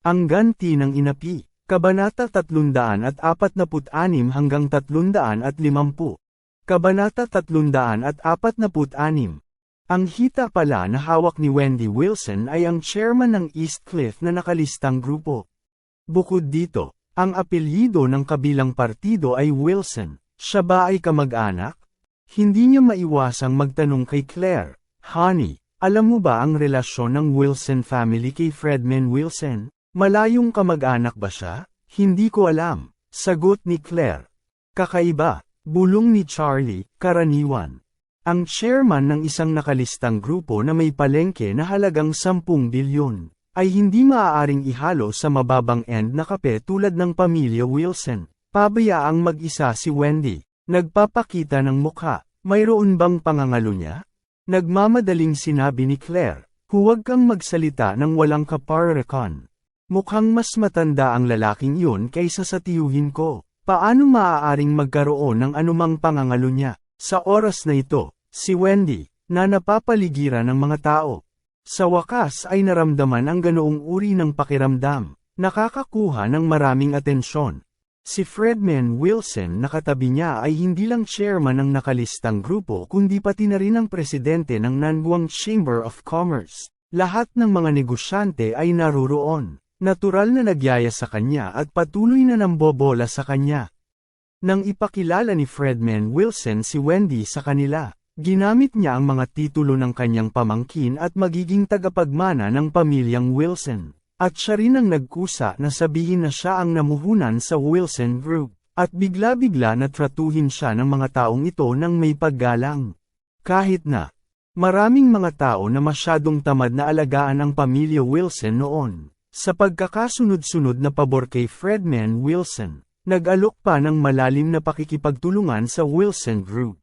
Ang ganti ng inapi, Kabanata 346 hanggang 350. Kabanata 346. Ang hita pala na hawak ni Wendy Wilson ay ang chairman ng East Cliff na nakalistang grupo. Bukod dito, ang apelyido ng kabilang partido ay Wilson. Siya ba ay kamag-anak? Hindi niya maiwasang magtanong kay Claire, Honey, alam mo ba ang relasyon ng Wilson family kay Fredman Wilson? Malayong kamag-anak ba siya? Hindi ko alam, sagot ni Claire. Kakaiba, bulong ni Charlie, karaniwan. Ang chairman ng isang nakalistang grupo na may palengke na halagang 10 bilyon, ay hindi maaaring ihalo sa mababang end na kape tulad ng pamilya Wilson. Pabayaang mag-isa si Wendy, nagpapakita ng mukha, mayroon bang pangangalo niya? Nagmamadaling sinabi ni Claire, huwag kang magsalita ng walang kaparekon. Mukhang mas matanda ang lalaking yun kaysa sa tiyuhin ko. Paano maaaring magkaroon ng anumang pangangalo niya? Sa oras na ito, si Wendy, na napapaligiran ng mga tao. Sa wakas ay naramdaman ang ganoong uri ng pakiramdam, nakakakuha ng maraming atensyon. Si Fredman Wilson na katabi niya ay hindi lang chairman ng nakalistang grupo kundi pati na rin ang presidente ng Nanbuang Chamber of Commerce. Lahat ng mga negosyante ay naruroon. Natural na nagyaya sa kanya at patuloy na nambobola sa kanya. Nang ipakilala ni Fredman Wilson si Wendy sa kanila, ginamit niya ang mga titulo ng kanyang pamangkin at magiging tagapagmana ng pamilyang Wilson. At siya rin ang nagkusa na sabihin na siya ang namuhunan sa Wilson Group, at bigla-bigla na tratuhin siya ng mga taong ito ng may paggalang. Kahit na, maraming mga tao na masyadong tamad na alagaan ang pamilya Wilson noon. Sa pagkakasunod-sunod na pabor kay Fredman Wilson, nag-alok pa ng malalim na pakikipagtulungan sa Wilson Group.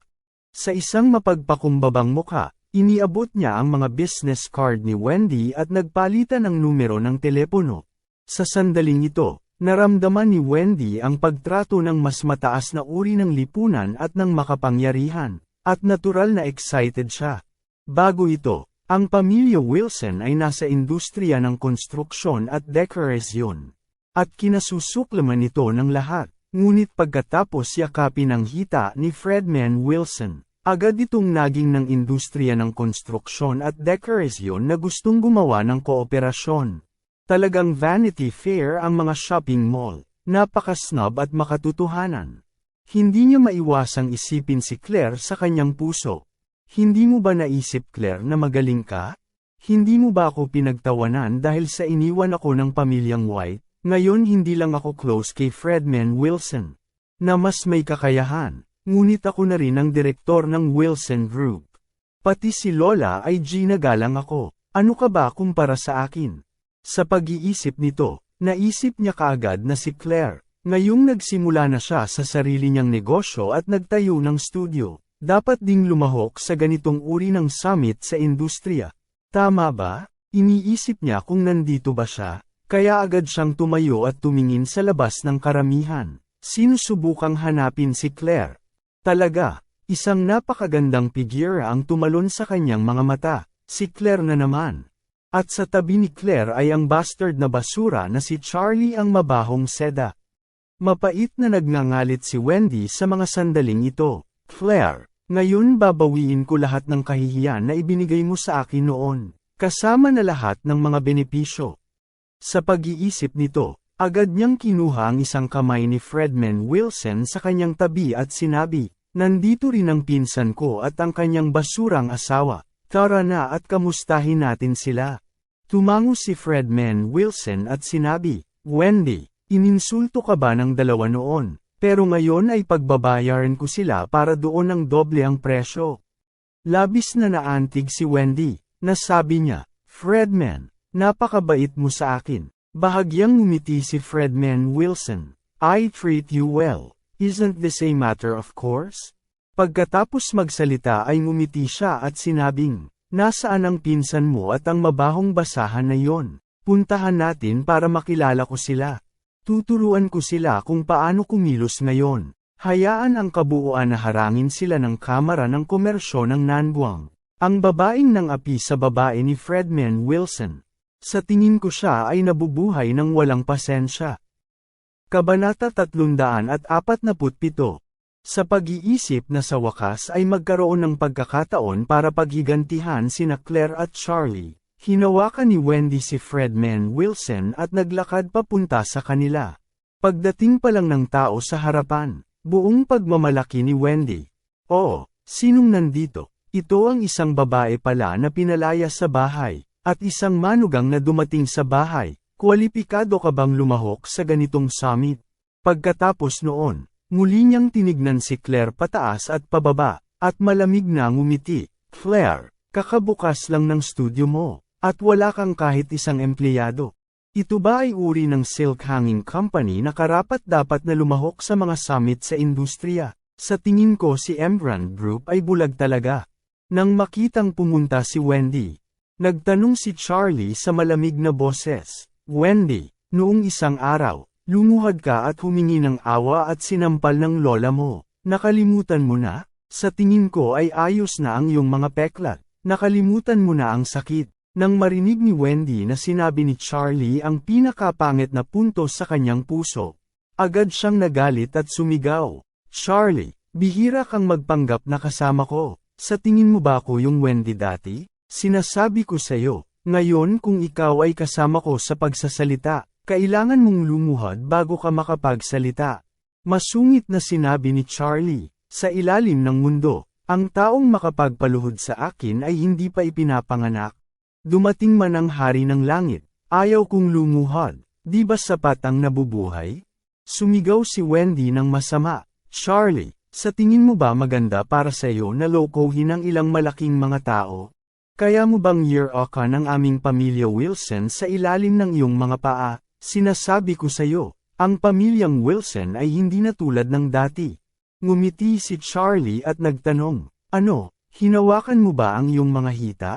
Sa isang mapagpakumbabang mukha, iniabot niya ang mga business card ni Wendy at nagpalitan ng numero ng telepono. Sa sandaling ito, naramdaman ni Wendy ang pagtrato ng mas mataas na uri ng lipunan at ng makapangyarihan, at natural na excited siya. Bago ito, ang pamilya Wilson ay nasa industriya ng konstruksyon at dekorasyon. At kinasusuklaman ito ng lahat. Ngunit pagkatapos yakapin ang hita ni Fredman Wilson, agad itong naging ng industriya ng konstruksyon at dekorasyon na gustong gumawa ng kooperasyon. Talagang vanity fair ang mga shopping mall, napaka-snob at makatutuhanan. Hindi niya maiwasang isipin si Claire sa kanyang puso. Hindi mo ba naisip Claire na magaling ka? Hindi mo ba ako pinagtawanan dahil sa iniwan ako ng pamilyang White? Ngayon hindi lang ako close kay Fredman Wilson. Na mas may kakayahan, ngunit ako na rin ang direktor ng Wilson Group. Pati si Lola ay ginagalang ako. Ano ka ba kumpara sa akin? Sa pag-iisip nito, naisip niya kaagad na si Claire. Ngayong nagsimula na siya sa sarili niyang negosyo at nagtayo ng studio. Dapat ding lumahok sa ganitong uri ng summit sa industriya. Tama ba? Iniisip niya kung nandito ba siya, kaya agad siyang tumayo at tumingin sa labas ng karamihan. Sinusubukang hanapin si Claire. Talaga, isang napakagandang figure ang tumalon sa kanyang mga mata, si Claire na naman. At sa tabi ni Claire ay ang bastard na basura na si Charlie ang mabahong seda. Mapait na nagngangalit si Wendy sa mga sandaling ito. Claire, ngayon babawiin ko lahat ng kahihiyan na ibinigay mo sa akin noon, kasama na lahat ng mga benepisyo. Sa pag-iisip nito, agad niyang kinuha ang isang kamay ni Fredman Wilson sa kanyang tabi at sinabi, Nandito rin ang pinsan ko at ang kanyang basurang asawa, tara na at kamustahin natin sila. Tumango si Fredman Wilson at sinabi, Wendy, ininsulto ka ba ng dalawa noon? Pero ngayon ay pagbabayaran ko sila para doon ng doble ang presyo. Labis na naantig si Wendy, na sabi niya, Fredman, napakabait mo sa akin. Bahagyang ngumiti si Fredman Wilson. I treat you well. Isn't this a matter of course? Pagkatapos magsalita ay ngumiti siya at sinabing, Nasaan ang pinsan mo at ang mabahong basahan na yon? Puntahan natin para makilala ko sila. Tuturuan ko sila kung paano kumilos ngayon. Hayaan ang kabuuan na harangin sila ng kamera ng komersyo ng Nanbuang. Ang babaeng ng api sa babae ni Fredman Wilson. Sa tingin ko siya ay nabubuhay ng walang pasensya. Kabanata 347 Sa pag-iisip na sa wakas ay magkaroon ng pagkakataon para paghigantihan sina Claire at Charlie, hinawakan ni Wendy si Fredman Wilson at naglakad papunta sa kanila. Pagdating pa lang ng tao sa harapan, buong pagmamalaki ni Wendy. Oh, sinong nandito? Ito ang isang babae pala na pinalaya sa bahay, at isang manugang na dumating sa bahay. Kwalipikado ka bang lumahok sa ganitong summit? Pagkatapos noon, muli niyang tinignan si Claire pataas at pababa, at malamig na ngumiti. Claire, kakabukas lang ng studio mo, at wala kang kahit isang empleyado. Ito ba ay uri ng silk hanging company na karapat dapat na lumahok sa mga summit sa industriya? Sa tingin ko si Embrand Group ay bulag talaga. Nang makitang pumunta si Wendy, nagtanong si Charlie sa malamig na boses. Wendy, noong isang araw, lumuhad ka at humingi ng awa at sinampal ng lola mo. Nakalimutan mo na? Sa tingin ko ay ayos na ang iyong mga peklat. Nakalimutan mo na ang sakit. Nang marinig ni Wendy na sinabi ni Charlie ang pinakapangit na punto sa kanyang puso, agad siyang nagalit at sumigaw. Charlie, bihira kang magpanggap na kasama ko. Sa tingin mo ba ako yung Wendy dati? Sinasabi ko sa'yo, ngayon kung ikaw ay kasama ko sa pagsasalita, kailangan mong lumuhad bago ka makapagsalita. Masungit na sinabi ni Charlie, sa ilalim ng mundo, ang taong makapagpaluhod sa akin ay hindi pa ipinapanganak. Dumating man ang hari ng langit, ayaw kong lumuhad, di ba sapat ang nabubuhay? Sumigaw si Wendy ng masama, Charlie, sa tingin mo ba maganda para sa iyo na lokohin ang ilang malaking mga tao? Kaya mo bang year ka ng aming pamilya Wilson sa ilalim ng iyong mga paa? Sinasabi ko sa iyo, ang pamilyang Wilson ay hindi na tulad ng dati. Ngumiti si Charlie at nagtanong, ano, hinawakan mo ba ang iyong mga hita?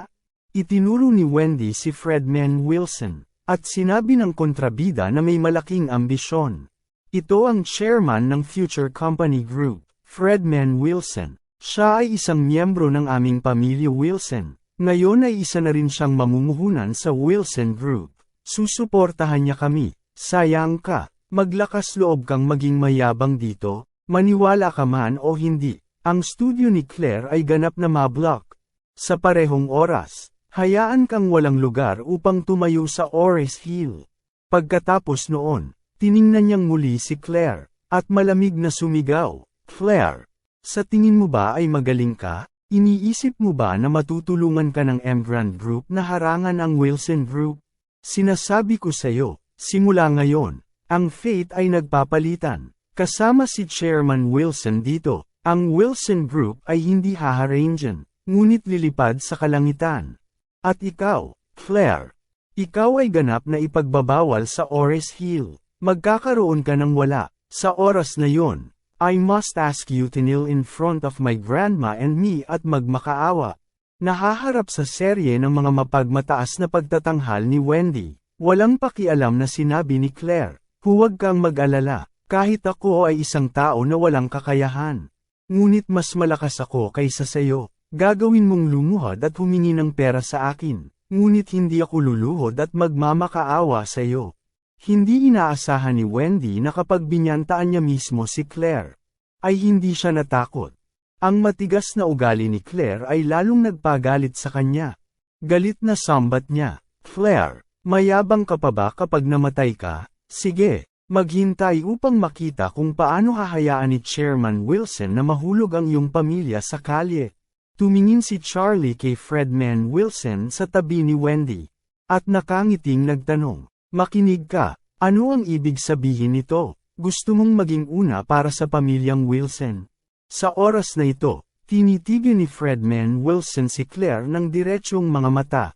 Itinuro ni Wendy si Fredman Wilson, at sinabi ng kontrabida na may malaking ambisyon. Ito ang chairman ng Future Company Group, Fredman Wilson. Siya ay isang miyembro ng aming pamilya Wilson. Ngayon ay isa na rin siyang mamumuhunan sa Wilson Group. Susuportahan niya kami. Sayang ka, maglakas loob kang maging mayabang dito, maniwala ka man o hindi. Ang studio ni Claire ay ganap na mablock. Sa parehong oras, hayaan kang walang lugar upang tumayo sa Ores Hill. Pagkatapos noon, tiningnan niyang muli si Claire, at malamig na sumigaw, Claire, sa tingin mo ba ay magaling ka? Iniisip mo ba na matutulungan ka ng Emgrand Group na harangan ang Wilson Group? Sinasabi ko sa iyo, simula ngayon, ang fate ay nagpapalitan. Kasama si Chairman Wilson dito, ang Wilson Group ay hindi haharangan, ngunit lilipad sa kalangitan. At ikaw, Claire, ikaw ay ganap na ipagbabawal sa Ores Hill. Magkakaroon ka ng wala. Sa oras na yon, I must ask you to kneel in front of my grandma and me at magmakaawa. Nahaharap sa serye ng mga mapagmataas na pagtatanghal ni Wendy. Walang pakialam na sinabi ni Claire, huwag kang mag-alala, kahit ako ay isang tao na walang kakayahan. Ngunit mas malakas ako kaysa sayo. Gagawin mong lumuhod at humingi ng pera sa akin. Ngunit hindi ako luluhod at magmamakaawa sa iyo. Hindi inaasahan ni Wendy na kapag binyantaan niya mismo si Claire, ay hindi siya natakot. Ang matigas na ugali ni Claire ay lalong nagpagalit sa kanya. Galit na sambat niya, Claire, mayabang ka pa ba kapag namatay ka? Sige, maghintay upang makita kung paano hahayaan ni Chairman Wilson na mahulog ang iyong pamilya sa kalye. Tumingin si Charlie kay Fredman Wilson sa tabi ni Wendy. At nakangiting nagtanong, Makinig ka, ano ang ibig sabihin nito? Gusto mong maging una para sa pamilyang Wilson. Sa oras na ito, tinitigan ni Fredman Wilson si Claire ng diretsyong mga mata.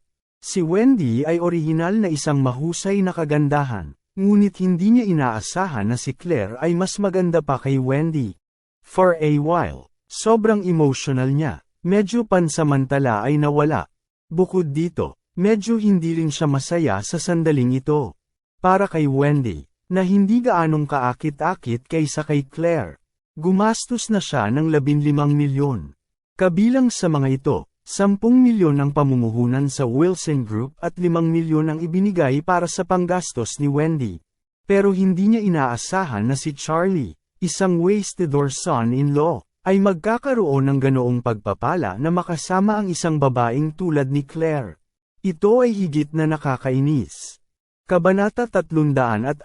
Si Wendy ay orihinal na isang mahusay na kagandahan, ngunit hindi niya inaasahan na si Claire ay mas maganda pa kay Wendy. For a while, sobrang emotional niya, medyo pansamantala ay nawala. Bukod dito, medyo hindi rin siya masaya sa sandaling ito. Para kay Wendy, na hindi gaanong kaakit-akit kaysa kay Claire. Gumastos na siya ng 15 milyon. Kabilang sa mga ito, 10 milyon ang pamumuhunan sa Wilson Group at 5 milyon ang ibinigay para sa panggastos ni Wendy. Pero hindi niya inaasahan na si Charlie, isang wasted or son-in-law, ay magkakaroon ng ganoong pagpapala na makasama ang isang babaeng tulad ni Claire. Ito ay higit na nakakainis. Kabanata 348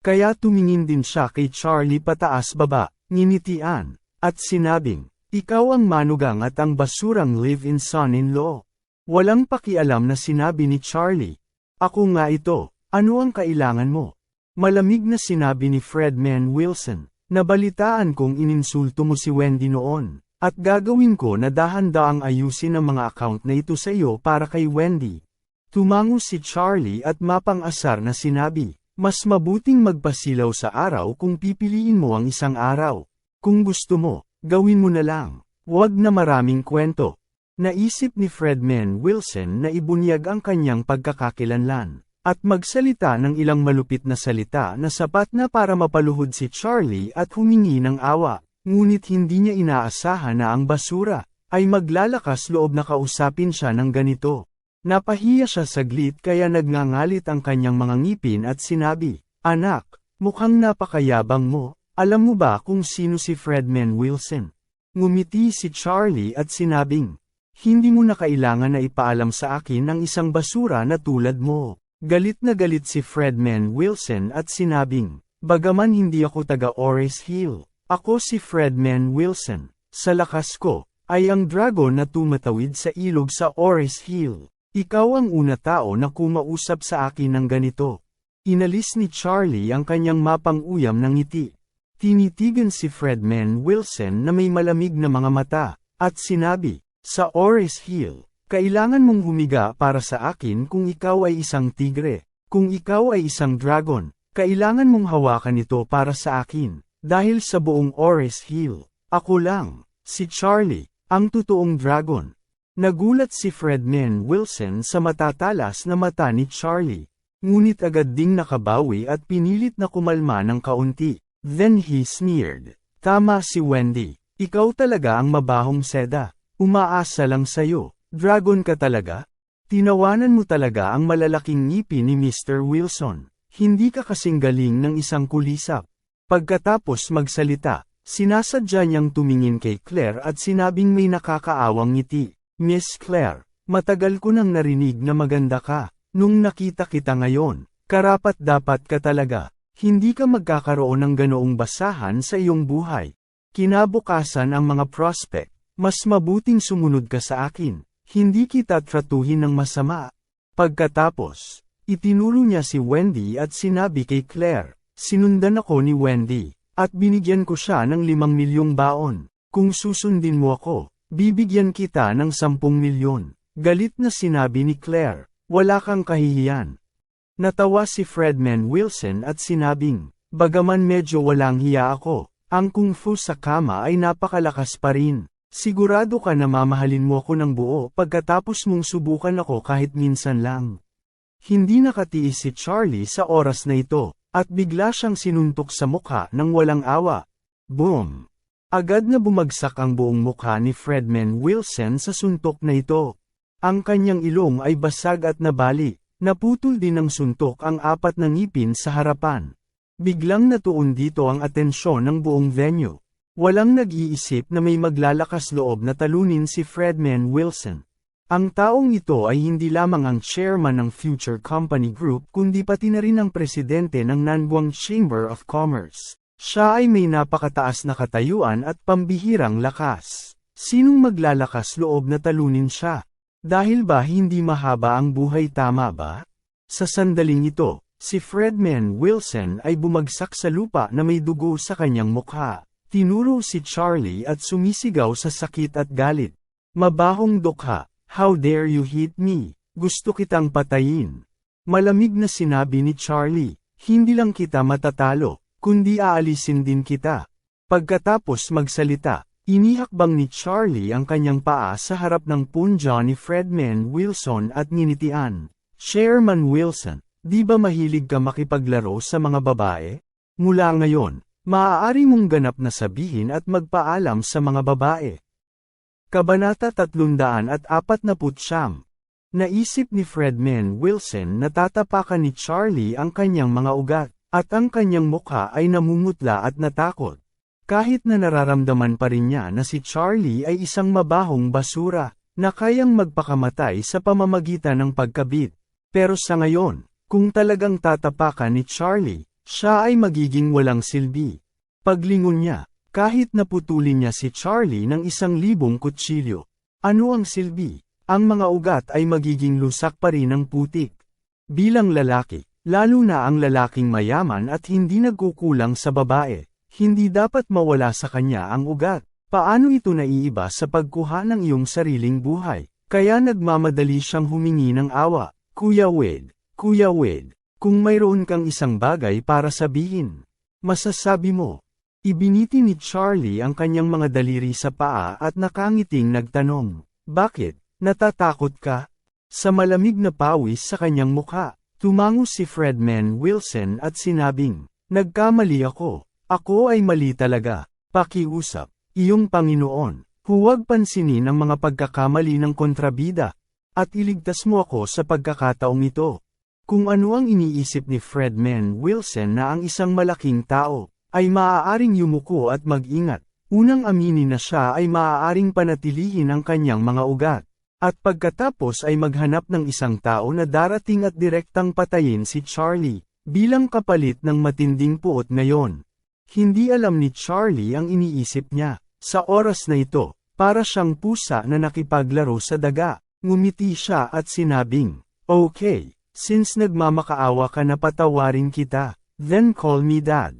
Kaya tumingin din siya kay Charlie pataas baba, nginitian, at sinabing, ikaw ang manugang at ang basurang live-in son-in-law. Walang pakialam na sinabi ni Charlie. Ako nga ito, ano ang kailangan mo? Malamig na sinabi ni Fredman Wilson, nabalitaan kong ininsulto mo si Wendy noon, at gagawin ko na dahan-daang ayusin ang mga account na ito sa iyo para kay Wendy. Tumango si Charlie at mapang-asar na sinabi, mas mabuting magpasilaw sa araw kung pipiliin mo ang isang araw. Kung gusto mo, Gawin mo na lang. Huwag na maraming kwento. Naisip ni Fredman Wilson na ibunyag ang kanyang pagkakakilanlan, at magsalita ng ilang malupit na salita na sapat na para mapaluhod si Charlie at humingi ng awa, ngunit hindi niya inaasahan na ang basura, ay maglalakas loob na kausapin siya ng ganito. Napahiya siya saglit kaya nagngangalit ang kanyang mga ngipin at sinabi, Anak, mukhang napakayabang mo, alam mo ba kung sino si Fredman Wilson? Ngumiti si Charlie at sinabing, Hindi mo na kailangan na ipaalam sa akin ang isang basura na tulad mo. Galit na galit si Fredman Wilson at sinabing, Bagaman hindi ako taga Ores Hill, ako si Fredman Wilson. Sa lakas ko, ay ang dragon na tumatawid sa ilog sa Ores Hill. Ikaw ang una tao na kumausap sa akin ng ganito. Inalis ni Charlie ang kanyang mapang-uyam ng ngiti. Tinitigan si Fredman Wilson na may malamig na mga mata, at sinabi, sa Ores Hill, kailangan mong humiga para sa akin kung ikaw ay isang tigre. Kung ikaw ay isang dragon, kailangan mong hawakan ito para sa akin. Dahil sa buong Ores Hill, ako lang, si Charlie, ang totoong dragon. Nagulat si Fredman Wilson sa matatalas na mata ni Charlie. Ngunit agad ding nakabawi at pinilit na kumalma ng kaunti. Then he sneered. Tama si Wendy. Ikaw talaga ang mabahong seda. Umaasa lang sayo. Dragon ka talaga? Tinawanan mo talaga ang malalaking ngipin ni Mr. Wilson. Hindi ka kasing galing ng isang kulisap. Pagkatapos magsalita, sinasadya niyang tumingin kay Claire at sinabing may nakakaawang ngiti. Miss Claire, matagal ko nang narinig na maganda ka. Nung nakita kita ngayon, karapat dapat ka talaga. Hindi ka magkakaroon ng ganoong basahan sa iyong buhay. Kinabukasan ang mga prospect, mas mabuting sumunod ka sa akin, hindi kita tratuhin ng masama. Pagkatapos, itinuro niya si Wendy at sinabi kay Claire, sinundan ako ni Wendy, at binigyan ko siya ng limang milyong baon. Kung susundin mo ako, bibigyan kita ng sampung milyon. Galit na sinabi ni Claire, wala kang kahihiyan. Natawa si Fredman Wilson at sinabing, bagaman medyo walang hiya ako, ang kung fu sa kama ay napakalakas pa rin. Sigurado ka na mamahalin mo ako ng buo pagkatapos mong subukan ako kahit minsan lang. Hindi nakatiis si Charlie sa oras na ito, at bigla siyang sinuntok sa mukha ng walang awa. Boom! Agad na bumagsak ang buong mukha ni Fredman Wilson sa suntok na ito. Ang kanyang ilong ay basag at nabali, Naputol din ng suntok ang apat na ngipin sa harapan. Biglang natuon dito ang atensyon ng buong venue. Walang nag-iisip na may maglalakas loob na talunin si Fredman Wilson. Ang taong ito ay hindi lamang ang chairman ng Future Company Group kundi pati na rin ang presidente ng Nanbuang Chamber of Commerce. Siya ay may napakataas na katayuan at pambihirang lakas. Sinong maglalakas loob na talunin siya? Dahil ba hindi mahaba ang buhay tama ba? Sa sandaling ito, si Fredman Wilson ay bumagsak sa lupa na may dugo sa kanyang mukha. Tinuro si Charlie at sumisigaw sa sakit at galit. Mabahong dukha, How dare you hit me? Gusto kitang patayin. Malamig na sinabi ni Charlie, hindi lang kita matatalo, kundi aalisin din kita. Pagkatapos magsalita, inihakbang ni Charlie ang kanyang paa sa harap ng punja ni Fredman Wilson at ninitian. Chairman Wilson, di ba mahilig ka makipaglaro sa mga babae? Mula ngayon, maaari mong ganap na sabihin at magpaalam sa mga babae. Kabanata 349 Naisip ni Fredman Wilson na tatapakan ni Charlie ang kanyang mga ugat, at ang kanyang mukha ay namumutla at natakot. Kahit na nararamdaman pa rin niya na si Charlie ay isang mabahong basura, na kayang magpakamatay sa pamamagitan ng pagkabit. Pero sa ngayon, kung talagang tatapakan ni Charlie, siya ay magiging walang silbi. Paglingon niya, kahit naputulin niya si Charlie ng isang libong kutsilyo. Ano ang silbi? Ang mga ugat ay magiging lusak pa rin ng putik. Bilang lalaki, lalo na ang lalaking mayaman at hindi nagkukulang sa babae, hindi dapat mawala sa kanya ang ugat. Paano ito naiiba sa pagkuha ng iyong sariling buhay? Kaya nagmamadali siyang humingi ng awa. Kuya Wade, Kuya Wade, kung mayroon kang isang bagay para sabihin, masasabi mo. Ibiniti ni Charlie ang kanyang mga daliri sa paa at nakangiting nagtanong, Bakit? Natatakot ka? Sa malamig na pawis sa kanyang mukha, tumango si Fredman Wilson at sinabing, Nagkamali ako. Ako ay mali talaga. Pakiusap. Iyong Panginoon, huwag pansinin ang mga pagkakamali ng kontrabida, at iligtas mo ako sa pagkakataong ito. Kung ano ang iniisip ni Fredman Wilson na ang isang malaking tao, ay maaaring yumuko at mag-ingat. Unang aminin na siya ay maaaring panatilihin ang kanyang mga ugat. At pagkatapos ay maghanap ng isang tao na darating at direktang patayin si Charlie, bilang kapalit ng matinding puot ngayon. Hindi alam ni Charlie ang iniisip niya. Sa oras na ito, para siyang pusa na nakipaglaro sa daga, ngumiti siya at sinabing, Okay, since nagmamakaawa ka na patawarin kita, then call me dad.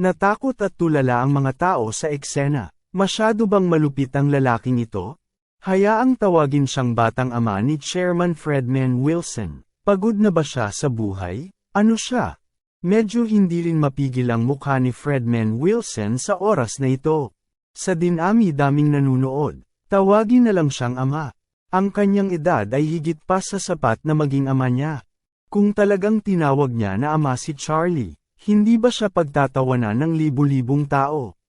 Natakot at tulala ang mga tao sa eksena. Masyado bang malupit ang lalaking ito? Hayaang tawagin siyang batang ama ni Chairman Fredman Wilson. Pagod na ba siya sa buhay? Ano siya? Medyo hindi rin mapigil ang mukha ni Fredman Wilson sa oras na ito. Sa dinami-daming nanunood, tawagin na lang siyang ama. Ang kanyang edad ay higit pa sa sapat na maging ama niya. Kung talagang tinawag niya na ama si Charlie, hindi ba siya pagtatawanan ng libu-libong tao?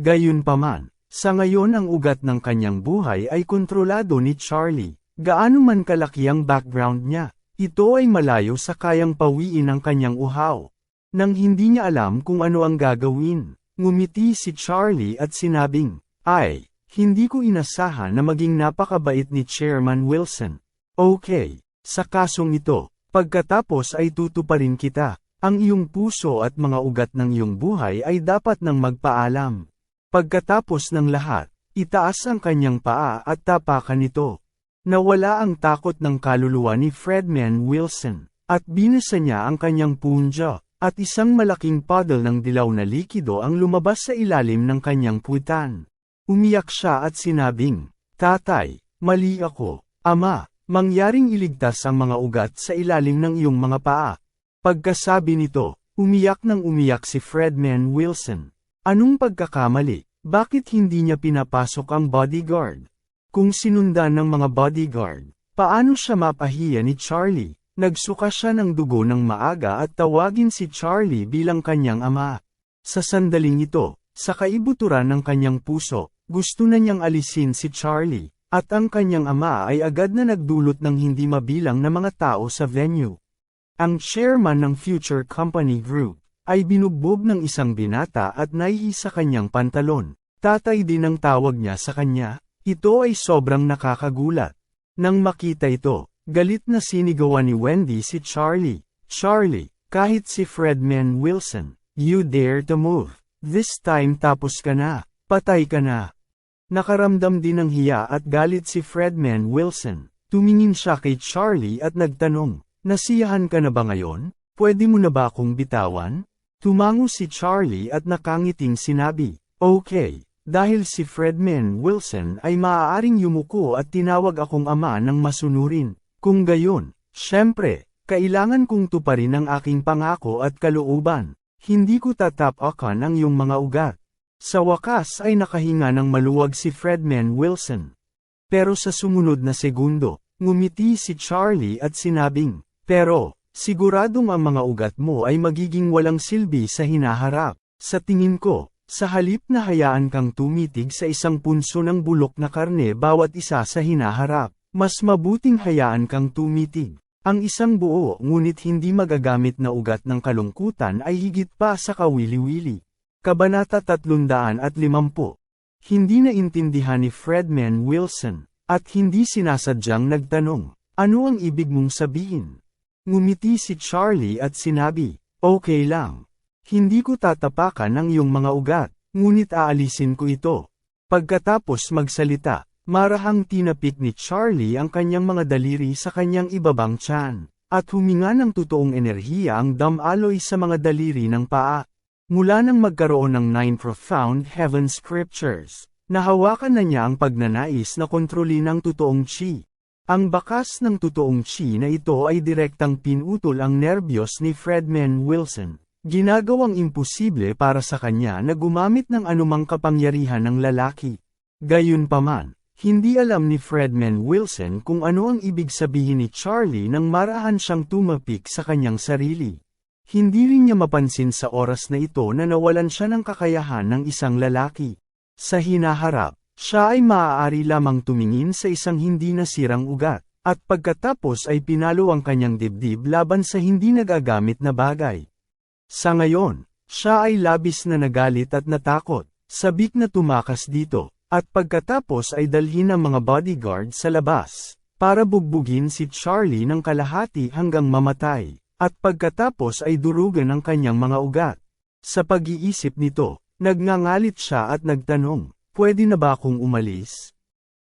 Gayunpaman, sa ngayon ang ugat ng kanyang buhay ay kontrolado ni Charlie. Gaano man kalaki ang background niya, ito ay malayo sa kayang pawiin ng kanyang uhaw. Nang hindi niya alam kung ano ang gagawin, ngumiti si Charlie at sinabing, Ay, hindi ko inasahan na maging napakabait ni Chairman Wilson. Okay, sa kasong ito, pagkatapos ay tutuparin kita. Ang iyong puso at mga ugat ng iyong buhay ay dapat nang magpaalam. Pagkatapos ng lahat, itaas ang kanyang paa at tapakan ito. Nawala ang takot ng kaluluwa ni Fredman Wilson, at binasa niya ang kanyang punja, at isang malaking puddle ng dilaw na likido ang lumabas sa ilalim ng kanyang puwitan. Umiyak siya at sinabing, Tatay, mali ako. Ama, mangyaring iligtas ang mga ugat sa ilalim ng iyong mga paa. Pagkasabi nito, umiyak ng umiyak si Fredman Wilson. Anong pagkakamali? Bakit hindi niya pinapasok ang bodyguard? Kung sinundan ng mga bodyguard, paano siya mapahiya ni Charlie? Nagsuka siya ng dugo ng maaga at tawagin si Charlie bilang kanyang ama. Sa sandaling ito, sa kaibuturan ng kanyang puso, gusto na niyang alisin si Charlie, at ang kanyang ama ay agad na nagdulot ng hindi mabilang na mga tao sa venue. Ang chairman ng Future Company Group, ay binugbog ng isang binata at naihi sa kanyang pantalon. Tatay din ang tawag niya sa kanya, ito ay sobrang nakakagulat. Nang makita ito, galit na sinigawan ni Wendy si Charlie. Charlie, kahit si Fredman Wilson, you dare to move. This time tapos ka na, patay ka na. Nakaramdam din ng hiya at galit si Fredman Wilson. Tumingin siya kay Charlie at nagtanong, Nasiyahan ka na ba ngayon? Pwede mo na ba akong bitawan? Tumango si Charlie at nakangiting sinabi, Okay, Dahil si Fredman Wilson ay maaaring yumuko at tinawag akong ama ng masunurin. Kung gayon, syempre, kailangan kong tuparin ang aking pangako at kalooban. Hindi ko tatapakan ang iyong mga ugat. Sa wakas ay nakahinga ng maluwag si Fredman Wilson. Pero sa sumunod na segundo, ngumiti si Charlie at sinabing, Pero, siguradong ang mga ugat mo ay magiging walang silbi sa hinaharap. Sa tingin ko, sa halip na hayaan kang tumitig sa isang punso ng bulok na karne bawat isa sa hinaharap, mas mabuting hayaan kang tumitig. Ang isang buo ngunit hindi magagamit na ugat ng kalungkutan ay higit pa sa kawili-wili. Kabanata 350 Hindi naintindihan ni Fredman Wilson, at hindi sinasadyang nagtanong, ano ang ibig mong sabihin? Ngumiti si Charlie at sinabi, okay lang. Hindi ko tatapakan ang iyong mga ugat, ngunit aalisin ko ito. Pagkatapos magsalita, marahang tinapik ni Charlie ang kanyang mga daliri sa kanyang ibabang tiyan, at huminga ng totoong enerhiya ang damaloy sa mga daliri ng paa. Mula nang magkaroon ng Nine Profound Heaven Scriptures, nahawakan na niya ang pagnanais na kontrolin ang totoong chi. Ang bakas ng totoong chi na ito ay direktang pinutol ang nerbiyos ni Fredman Wilson. Ginagawang imposible para sa kanya na gumamit ng anumang kapangyarihan ng lalaki. Gayunpaman, hindi alam ni Fredman Wilson kung ano ang ibig sabihin ni Charlie nang marahan siyang tumapik sa kanyang sarili. Hindi rin niya mapansin sa oras na ito na nawalan siya ng kakayahan ng isang lalaki. Sa hinaharap, siya ay maaari lamang tumingin sa isang hindi nasirang ugat, at pagkatapos ay pinalo ang kanyang dibdib laban sa hindi nagagamit na bagay. Sa ngayon, siya ay labis na nagalit at natakot, sabik na tumakas dito, at pagkatapos ay dalhin ang mga bodyguard sa labas, para bugbugin si Charlie ng kalahati hanggang mamatay, at pagkatapos ay durugan ang kanyang mga ugat. Sa pag-iisip nito, nagngangalit siya at nagtanong, pwede na ba akong umalis?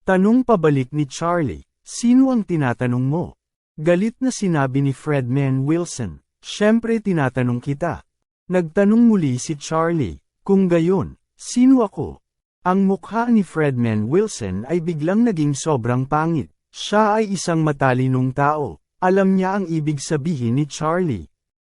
Tanong pabalik ni Charlie, sino ang tinatanong mo? Galit na sinabi ni Fredman Wilson, Siyempre tinatanong kita. Nagtanong muli si Charlie, kung gayon, sino ako? Ang mukha ni Fredman Wilson ay biglang naging sobrang pangit. Siya ay isang matalinong tao. Alam niya ang ibig sabihin ni Charlie.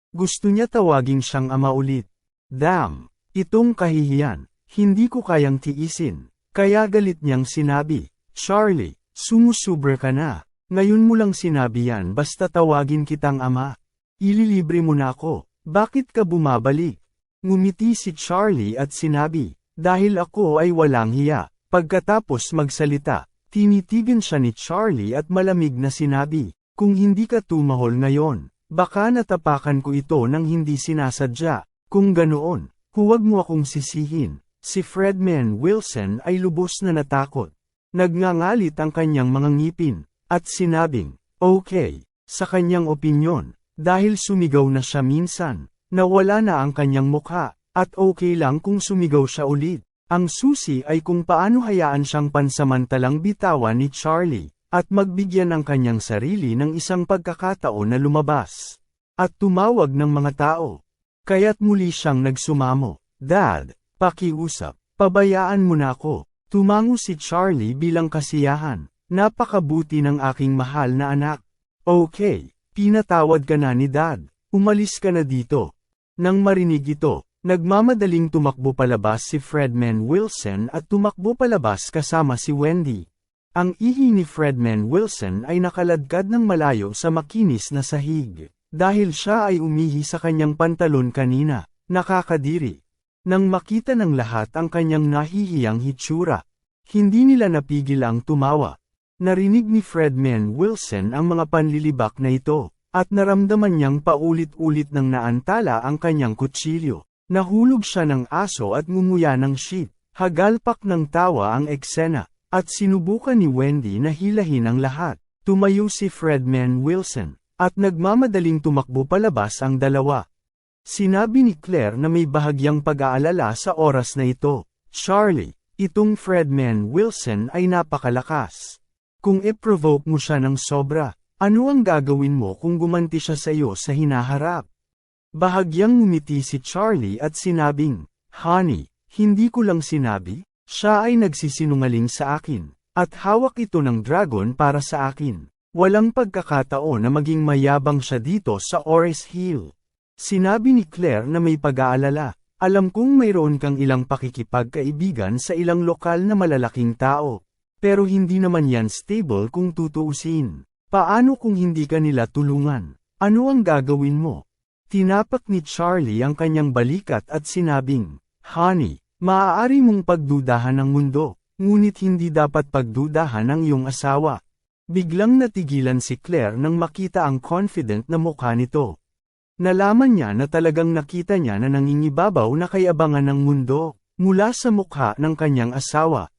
Gusto niya tawaging siyang ama ulit. Damn! Itong kahihiyan, hindi ko kayang tiisin. Kaya galit niyang sinabi, Charlie, sumusubra ka na. Ngayon mo lang sinabi yan basta tawagin kitang ama. Ililibre mo na ako, bakit ka bumabalik? Ngumiti si Charlie at sinabi, dahil ako ay walang hiya. Pagkatapos magsalita, tinitigan siya ni Charlie at malamig na sinabi, kung hindi ka tumahol ngayon, baka natapakan ko ito nang hindi sinasadya. Kung ganoon, huwag mo akong sisihin. Si Fredman Wilson ay lubos na natakot. Nagngangalit ang kanyang mga ngipin, at sinabing, okay, sa kanyang opinyon, dahil sumigaw na siya minsan, nawala na ang kanyang mukha, at okay lang kung sumigaw siya ulit. Ang susi ay kung paano hayaan siyang pansamantalang bitawan ni Charlie, at magbigyan ng kanyang sarili ng isang pagkakataon na lumabas. At tumawag ng mga tao. Kaya't muli siyang nagsumamo, Dad, pakiusap, pabayaan mo na ako. Tumango si Charlie bilang kasiyahan, napakabuti ng aking mahal na anak. Okay, Pinatawad ka na ni Dad. Umalis ka na dito. Nang marinig ito, nagmamadaling tumakbo palabas si Fredman Wilson at tumakbo palabas kasama si Wendy. Ang ihi ni Fredman Wilson ay nakaladkad ng malayo sa makinis na sahig. Dahil siya ay umihi sa kanyang pantalon kanina, nakakadiri. Nang makita ng lahat ang kanyang nahihiyang hitsura, hindi nila napigil ang tumawa. Narinig ni Fredman Wilson ang mga panlilibak na ito, at naramdaman niyang paulit-ulit ng naantala ang kanyang kutsilyo. Nahulog siya ng aso at ngumuya ng sheep, hagalpak ng tawa ang eksena, at sinubukan ni Wendy na hilahin ang lahat. Tumayo si Fredman Wilson, at nagmamadaling tumakbo palabas ang dalawa. Sinabi ni Claire na may bahagyang pag-aalala sa oras na ito. Charlie, itong Fredman Wilson ay napakalakas. Kung i-provoke mo siya ng sobra, ano ang gagawin mo kung gumanti siya sa iyo sa hinaharap? Bahagyang ngumiti si Charlie at sinabing, Honey, hindi ko lang sinabi, Siya ay nagsisinungaling sa akin, at hawak ito ng dragon para sa akin. Walang pagkakataon na maging mayabang siya dito sa Ores Hill. Sinabi ni Claire na may pag-aalala. Alam kong mayroon kang ilang pakikipagkaibigan sa ilang lokal na malalaking tao. Pero hindi naman yan stable kung tutuusin. Paano kung hindi ka nila tulungan? Ano ang gagawin mo? Tinapak ni Charlie ang kanyang balikat at sinabing, Honey, maaari mong pagdudahan ang mundo, ngunit hindi dapat pagdudahan ang iyong asawa. Biglang natigilan si Claire nang makita ang confident na mukha nito. Nalaman niya na talagang nakita niya na nangingibabaw na kayabangan ng mundo, mula sa mukha ng kanyang asawa,